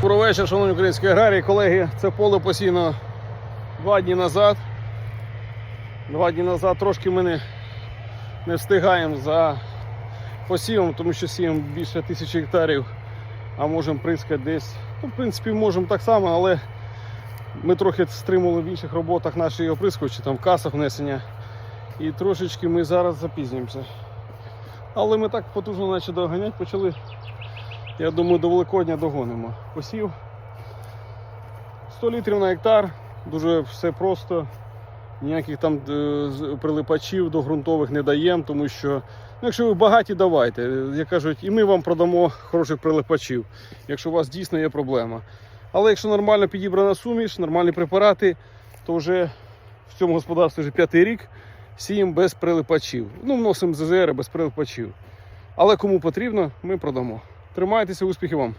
Добрий вечір, шановні українські аграрії, колеги. Це поле посіяно два дні назад. Два дні назад трошки ми не, не встигаємо за посівом, тому що сіємо більше тисячі гектарів, а можемо прискати десь. Ну, в принципі, можемо так само, але ми трохи стримували в інших роботах наші оприскувачі, там касах внесення. І трошечки ми зараз запізнюємося. Але ми так потужно наче доганяти почали. Я думаю, до Великодня догонимо. Посів 100 літрів на гектар, дуже все просто. Ніяких там е, прилипачів до ґрунтових не даємо, тому що ну, якщо ви багаті, давайте. Як кажуть, і ми вам продамо хороших прилипачів, якщо у вас дійсно є проблема. Але якщо нормально підібрана суміш, нормальні препарати, то вже в цьому господарстві вже п'ятий рік сіємо без прилипачів. Ну, вносимо ЗЗР без прилипачів. Але кому потрібно, ми продамо. Тримайтеся, успіхів вам!